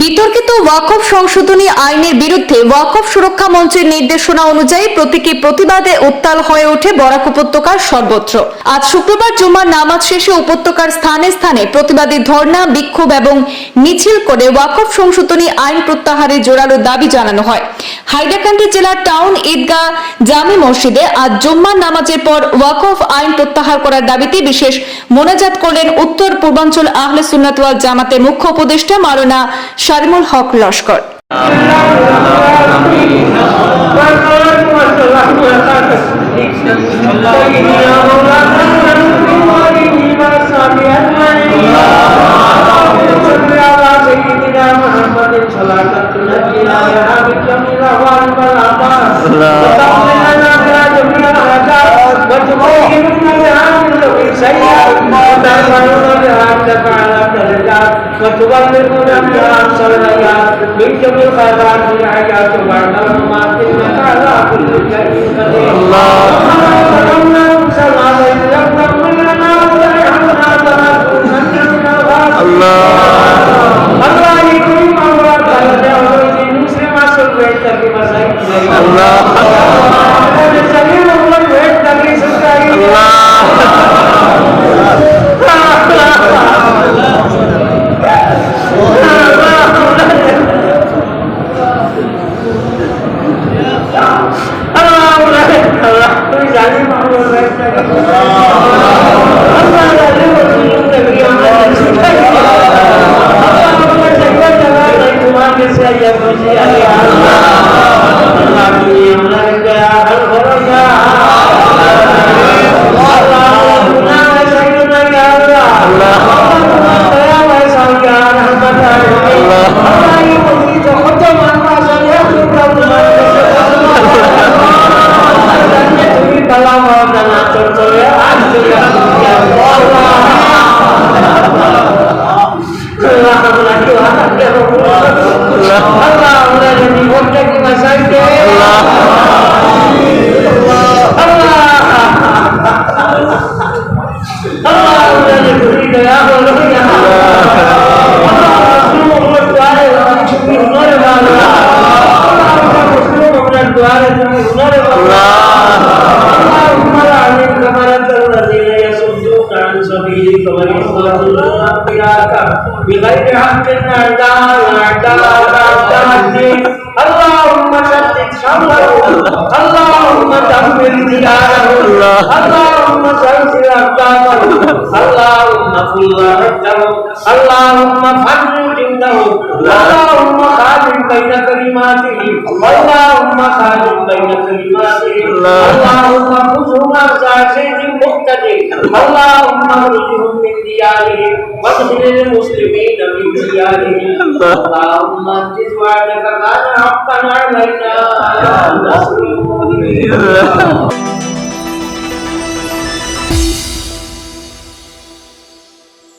বিতর্কিত ওয়াকফ সংশোধনী আইনের বিরুদ্ধে ওয়াকফ সুরক্ষা মঞ্চের নির্দেশনা অনুযায়ী প্রতীকী প্রতিবাদে উত্তাল হয়ে ওঠে বরাক উপত্যকার সর্বত্র। আজ শুক্রবার জুমার নামাজ শেষে উপত্যকার স্থানে স্থানে প্রতিবাদী ধর্ণা, বিক্ষোভ এবং মিছিল করে ওয়াকফ সংশোধনী আইন প্রত্যাহারে জোরালো দাবি জানানো হয়। হাইলাকান্দি জেলার টাউন ঈদগাহ জামি মসজিদে আজ জুম্মার নামাজের পর ওয়াকফ আইন প্রত্যাহার করার দাবিতে বিশেষ মোনাজাত করলেন উত্তর পূর্বাঞ্চল আহলে সুন্নাত ওয়াল জামাতের মুখ্য উপদেষ্টা মাওলানা Sharimul Haque Laskar. Allah بها أقصى الآيات من جميع الخيرات في الحياة وبعد الممات إنك على كل شيء قدير اللهم صل Gracias. wa yasudduka anbiyaka بغير حق أعداء أعداء أعداء الدين اللهم شتت شمله اللهم دمر دياره اللهم زلزل أقدامه اللهم كل رده اللهم فرج جنده اللهم خالف بين كلماته اللهم خالف بين كلماته اللهم خذهم أرزاق سيد مقتدر اللهم اخرجهم من ديارهم واغفر للمسلمين من ديارهم اللهم انجز وعدك كان حقا علينا نصر المؤمنين